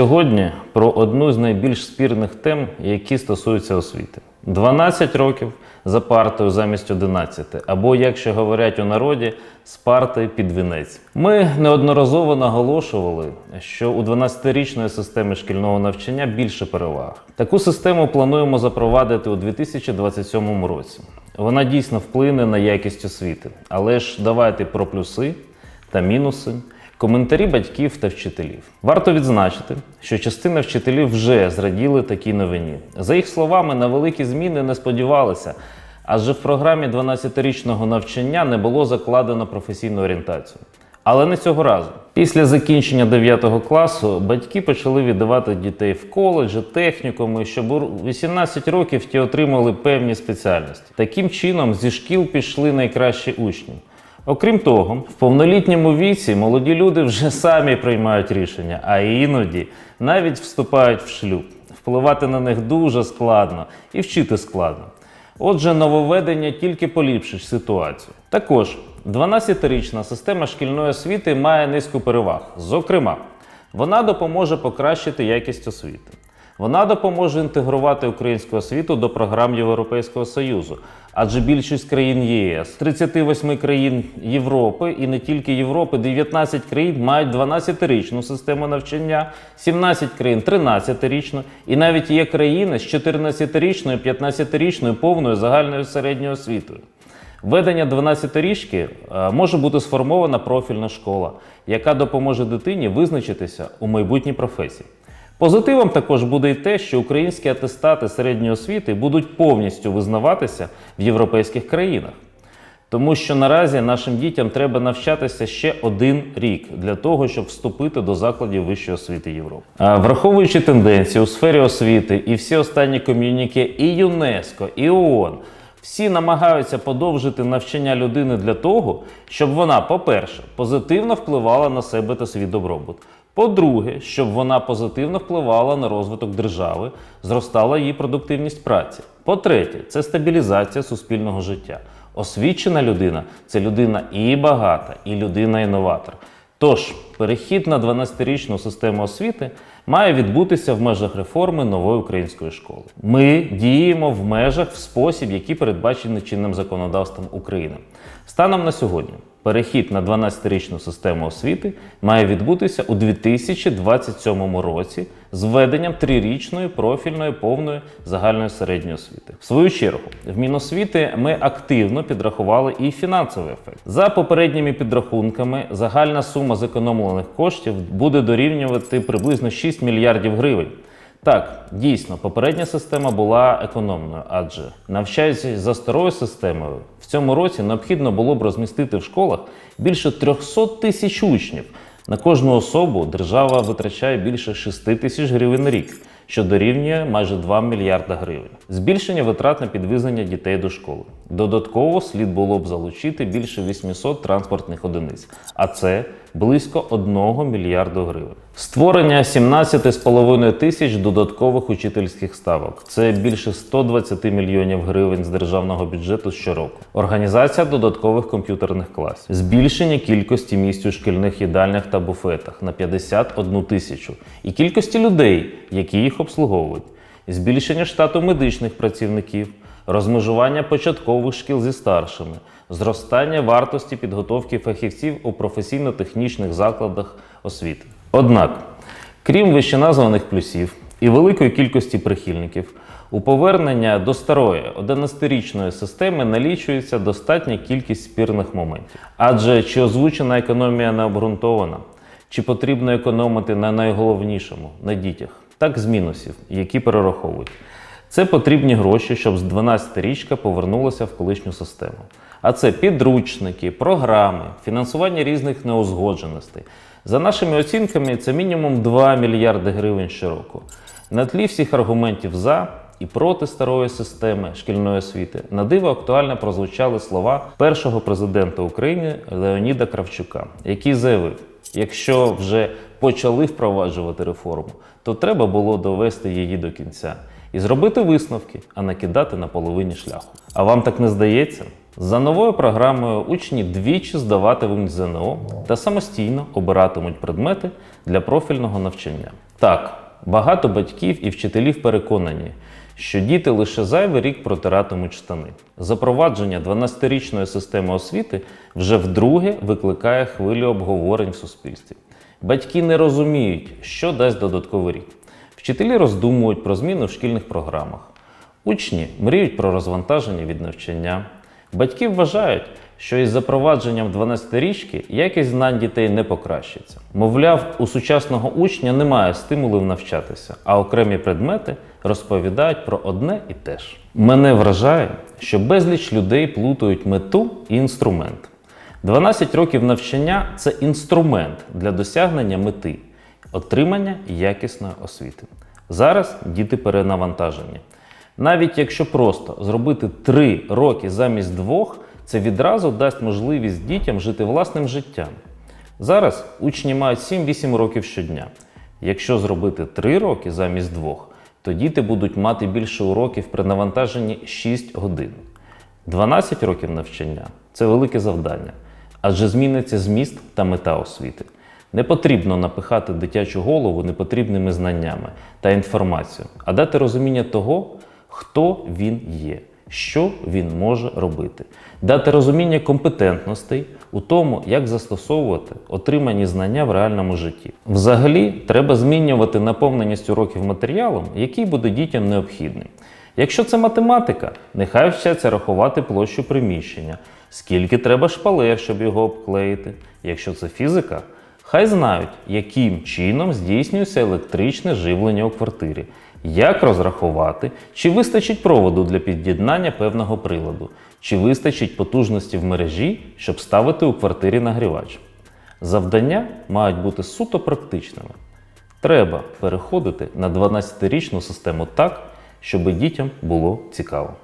Сьогодні про одну з найбільш спірних тем, які стосуються освіти. 12 років за партою замість 11, або, як ще говорять у народі, з парти під вінець. Ми неодноразово наголошували, що у 12-річної системи шкільного навчання більше переваг. Таку систему плануємо запровадити у 2027 році. Вона дійсно вплине на якість освіти, але ж давайте про плюси та мінуси. Коментарі батьків та вчителів. Варто відзначити, що частина вчителів вже зраділи такій новині. За їх словами, на великі зміни не сподівалися, адже в програмі 12-річного навчання не було закладено професійну орієнтацію. Але не цього разу. Після закінчення 9 класу батьки почали віддавати дітей в коледжі, технікуми, щоб у 18 років ті отримали певні спеціальності. Таким чином, зі шкіл пішли найкращі учні. Окрім того, в повнолітньому віці молоді люди вже самі приймають рішення, а іноді навіть вступають в шлюб. Впливати на них дуже складно і вчити складно. Отже, нововведення тільки поліпшить ситуацію. Також 12-річна система шкільної освіти має низку переваг. Зокрема, вона допоможе покращити якість освіти. Вона допоможе інтегрувати українську освіту до програм Європейського Союзу, адже більшість країн ЄС, 38 країн Європи і не тільки Європи, 19 країн мають 12-річну систему навчання, 17 країн 13-річну, і навіть є країни з 14-річною, 15-річною повною загальною середньою освітою. Введення 12-річки е, може бути сформована профільна школа, яка допоможе дитині визначитися у майбутній професії. Позитивом також буде й те, що українські атестати середньої освіти будуть повністю визнаватися в європейських країнах. Тому що наразі нашим дітям треба навчатися ще один рік для того, щоб вступити до закладів вищої освіти Європи. А Враховуючи тенденції у сфері освіти і всі останні ком'юніке і ЮНЕСКО, і ООН, всі намагаються подовжити навчання людини для того, щоб вона, по-перше, позитивно впливала на себе та свій добробут. По-друге, щоб вона позитивно впливала на розвиток держави, зростала її продуктивність праці. По-третє, це стабілізація суспільного життя. Освічена людина це людина і багата, і людина-інноватор. Тож, перехід на 12-річну систему освіти має відбутися в межах реформи нової української школи. Ми діємо в межах в спосіб, який передбачений чинним законодавством України. Станом на сьогодні перехід на 12-річну систему освіти має відбутися у 2027 році з введенням трирічної профільної повної загальної середньої освіти. В свою чергу, в Міносвіти ми активно підрахували і фінансовий ефект. За попередніми підрахунками, загальна сума зекономлених коштів буде дорівнювати приблизно 6 мільярдів гривень. Так, дійсно, попередня система була економною, адже навчаючись за старою системою, в цьому році необхідно було б розмістити в школах більше 300 тисяч учнів. На кожну особу держава витрачає більше 6 тисяч гривень на рік, що дорівнює майже 2 мільярда гривень. Збільшення витрат на підвезення дітей до школи. Додатково слід було б залучити більше 800 транспортних одиниць, а це близько 1 мільярду гривень. Створення 17,5 тисяч додаткових учительських ставок. Це більше 120 мільйонів гривень з державного бюджету щороку. Організація додаткових комп'ютерних класів, збільшення кількості місць у шкільних їдальнях та буфетах на 51 тисячу і кількості людей, які їх обслуговують, збільшення штату медичних працівників, розмежування початкових шкіл зі старшими, зростання вартості підготовки фахівців у професійно-технічних закладах освіти. Однак, крім вищеназваних плюсів і великої кількості прихильників, у повернення до старої 11-річної системи налічується достатня кількість спірних моментів. Адже чи озвучена економія не обґрунтована, чи потрібно економити на найголовнішому на дітях, так з мінусів, які перераховують. Це потрібні гроші, щоб з 12-річка повернулася в колишню систему. А це підручники, програми, фінансування різних неузгодженостей. За нашими оцінками, це мінімум 2 мільярди гривень щороку. На тлі всіх аргументів за і проти старої системи шкільної освіти на диво актуально прозвучали слова першого президента України Леоніда Кравчука, який заявив: якщо вже почали впроваджувати реформу, то треба було довести її до кінця. і зробити висновки, а не кидати на половині шляху. А вам так не здається? За новою програмою учні двічі здаватимуть ЗНО та самостійно обиратимуть предмети для профільного навчання. Так, багато батьків і вчителів переконані, що діти лише зайвий рік протиратимуть штани. Запровадження 12-річної системи освіти вже вдруге викликає хвилю обговорень в суспільстві. Батьки не розуміють, що дасть додатковий рік. Вчителі роздумують про зміни в шкільних програмах. Учні мріють про розвантаження від навчання. Батьки вважають, що із запровадженням 12-річки якість знань дітей не покращиться. Мовляв, у сучасного учня немає стимулів навчатися, а окремі предмети розповідають про одне і те ж. Мене вражає, що безліч людей плутають мету і інструмент. 12 років навчання це інструмент для досягнення мети отримання якісної освіти. Зараз діти перенавантажені. Навіть якщо просто зробити 3 роки замість двох, це відразу дасть можливість дітям жити власним життям. Зараз учні мають 7-8 років щодня. Якщо зробити 3 роки замість двох, то діти будуть мати більше уроків при навантаженні 6 годин. 12 років навчання це велике завдання, адже зміниться зміст та мета освіти. Не потрібно напихати дитячу голову непотрібними знаннями та інформацією, а дати розуміння того, хто він є, що він може робити, дати розуміння компетентностей у тому, як застосовувати отримані знання в реальному житті. Взагалі, треба змінювати наповненість уроків матеріалом, який буде дітям необхідний. Якщо це математика, нехай вчаться рахувати площу приміщення, скільки треба шпалер, щоб його обклеїти. Якщо це фізика, хай знають, яким чином здійснюється електричне живлення у квартирі, як розрахувати, чи вистачить проводу для під'єднання певного приладу, чи вистачить потужності в мережі, щоб ставити у квартирі нагрівач. Завдання мають бути суто практичними. Треба переходити на 12-річну систему так, щоб дітям було цікаво.